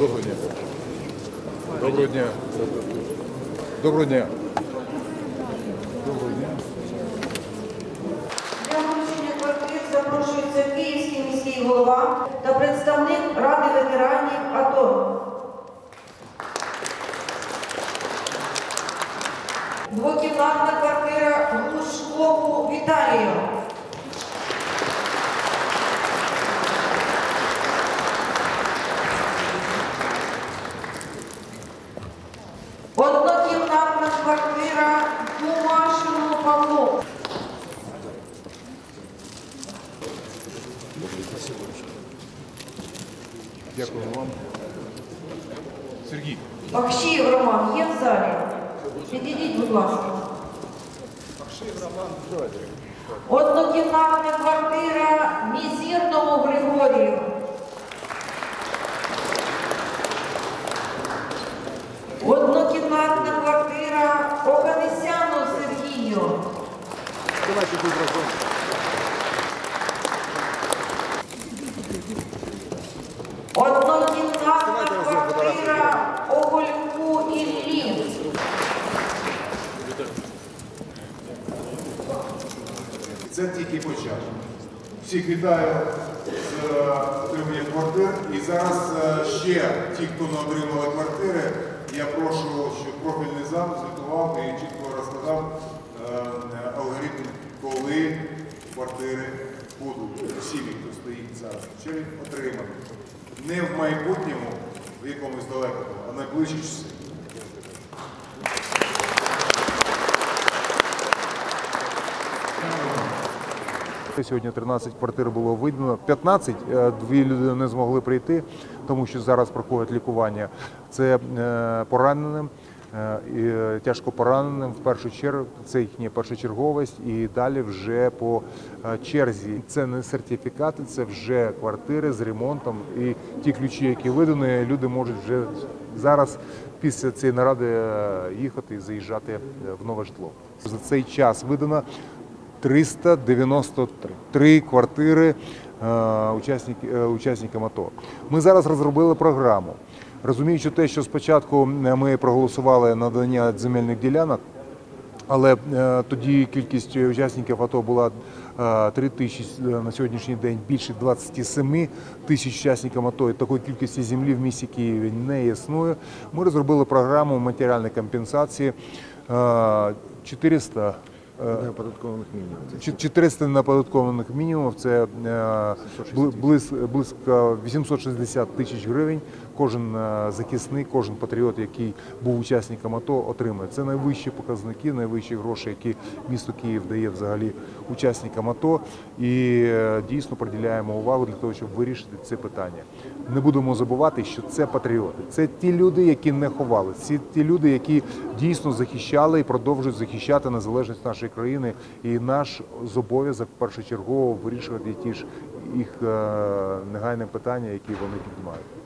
Доброго дня. Доброго дня. Доброго дня. Доброго дня. Для вручення квартир запрошується Київський міський голова та представник Ради ветеранів АТО. Двокімнатна квартира Глушкову Віталію. Однокімнатна квартира Павлу. Дякую вам. Сергій. Бахшіїв Роман є в залі? Підійдіть, будь ласка. Однокімнатна квартира Мізірному Григорію. Тільки початок. Всіх вітаю з е, отриманням квартир. І зараз е, ще ті, хто не отримали квартири, я прошу, щоб профільний зам звітував і чітко розказав е, алгоритм, коли квартири будуть. Всі, хто стоїть зараз, чи отримані. Не в майбутньому, в якомусь далекому, а найближчі часи. Сьогодні 13 квартир було видано. 15, е, дві люди не змогли прийти, тому що зараз проходить лікування. Це е, пораненим. е, Тяжко пораненим в першу чергу це їхня першочерговість, і далі вже по черзі. Це не сертифікати, це вже квартири з ремонтом. І ті ключі, які видані, люди можуть вже зараз після цієї наради їхати і заїжджати в нове житло. За цей час видано 393 три квартири е, е, учасникам АТО. Ми зараз розробили програму. Розуміючи те, що спочатку е, ми проголосували надання земельних ділянок, але тоді кількість учасників АТО була е, 3 тисячі на сьогоднішній день більше 27 тисяч учасників АТО. І такої кількості землі в місті Києві не існує. Ми розробили програму матеріальної компенсації е, 400 е, Неоподаткованих мінімумів. 400 неоподаткованих мінімумів це е, бли- близь- близько 860 тисяч гривень. Кожен е, захисник, кожен патріот, який був учасником АТО, отримує. Це найвищі показники, найвищі гроші, які місто Київ дає взагалі учасникам АТО. І е, дійсно приділяємо увагу для того, щоб вирішити це питання. Не будемо забувати, що це патріоти. Це ті люди, які не ховали. Це ті люди, які дійсно захищали і продовжують захищати незалежність нашої країни. І наш зобов'язок першочергово вирішувати ті ж їх е, негайні питання, які вони піднімають.